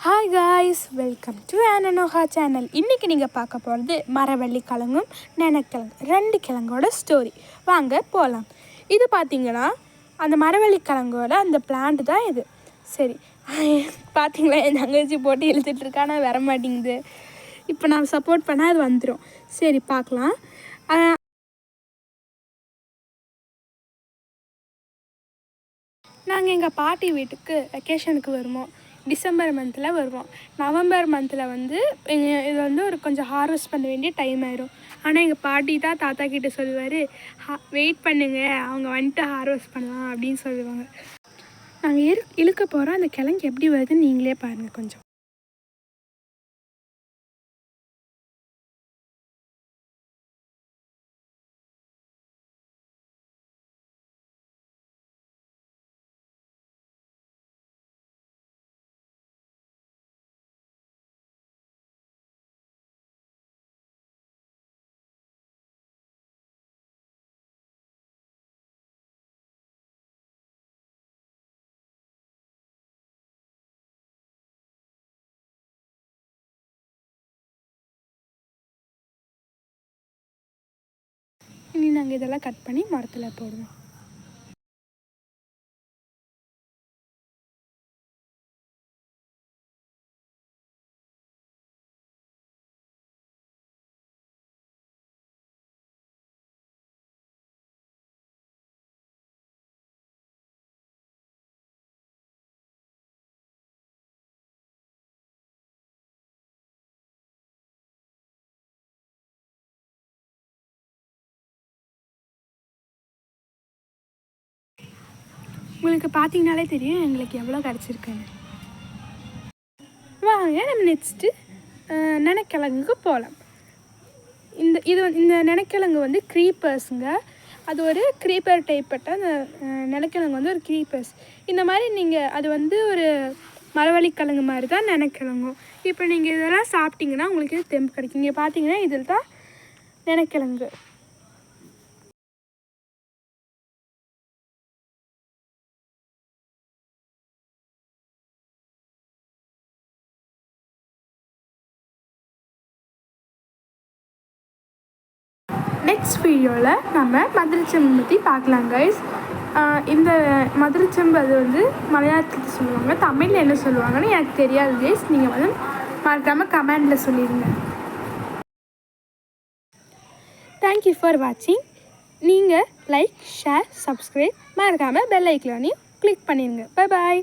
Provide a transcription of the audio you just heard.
Hi guys welcome to ஆனனோஹா channel இன்றைக்கி நீங்கள் பார்க்க போகிறது மரவள்ளி கிழங்கும் நெனக்கிழங்கு ரெண்டு கிழங்கோட ஸ்டோரி வாங்க போகலாம் இது பார்த்தீங்கன்னா அந்த மரவள்ளி கிழங்கோட அந்த பிளான்ட் தான் இது. சரி பார்த்தீங்களா என் தங்கச்சி போட்டு இழுத்துட்டு இருக்கா வர மாட்டேங்குது. இப்போ நான் சப்போர்ட் பண்ணால் அது வந்துடும் சரி பார்க்கலாம். நாங்கள் எங்கள் பாட்டி வீட்டுக்கு வெக்கேஷனுக்கு வருவோம் டிசம்பர் மந்தில் வருவோம். நவம்பர் மந்தில் வந்து இது வந்து ஒரு கொஞ்சம் ஹார்வெஸ்ட் பண்ண வேண்டிய டைம் ஆயிரும். ஆனால் எங்கள் பாட்டி தான் தாத்தா கிட்டே சொல்லுவார் வெயிட் பண்ணுங்க அவங்க வந்துட்டு ஹார்வெஸ்ட் பண்ணலாம் அப்படின்னு சொல்லுவாங்க. நாங்கள் இரு இழுக்க போகிறோம் அந்த கிழங்கு எப்படி வருதுன்னு நீங்களே பாருங்கள் கொஞ்சம். இனி நாங்கள் இதெல்லாம் கட் பண்ணி மரத்தில் போடுவோம். உங்களுக்கு பார்த்தீங்கனாலே தெரியும் எங்களுக்கு எவ்வளோ கிடச்சிருக்குன்னு. வாங்க நம்ம நெக்ஸ்ட்டு நினைக்கிழங்குக்கு போகலாம் இந்த இது இந்த நினைக்கிழங்கு வந்து க்ரீப்பர்ஸுங்க அது ஒரு க்ரீப்பர் டைப்பட்ட அந்த நினைக்கிழங்கு வந்து ஒரு க்ரீப்பர்ஸ் இந்த மாதிரி நீங்கள் அது வந்து ஒரு மரவள்ளிக்கிழங்கு மாதிரி தான் நினைக்கிழங்கும். இப்போ நீங்கள் இதெல்லாம் சாப்பிட்டீங்கன்னா உங்களுக்கு தெம்பு கிடைக்கும். இங்கே பார்த்தீங்கன்னா இதில் தான் நினைக்கிழங்கு. நெக்ஸ்ட் வீடியோவில் நம்ம மதுரைச்செம்பு பற்றி பார்க்கலாம் கைஸ் இந்த மதுரைச்செம்பு அது வந்து மலையாளத்தில் சொல்லுவாங்க தமிழில் என்ன சொல்லுவாங்கன்னு எனக்கு தெரியாது கைஸ் நீங்கள் வந்து மறக்காமல் கமெண்டில் சொல்லிடுங்க தேங்க்யூ ஃபார் வாட்சிங் நீங்கள் லைக் ஷேர் சப்ஸ்கிரைப் மறக்காமல் பெல் ஐக்கனையும் கிளிக் பண்ணிடுங்க பை பாய்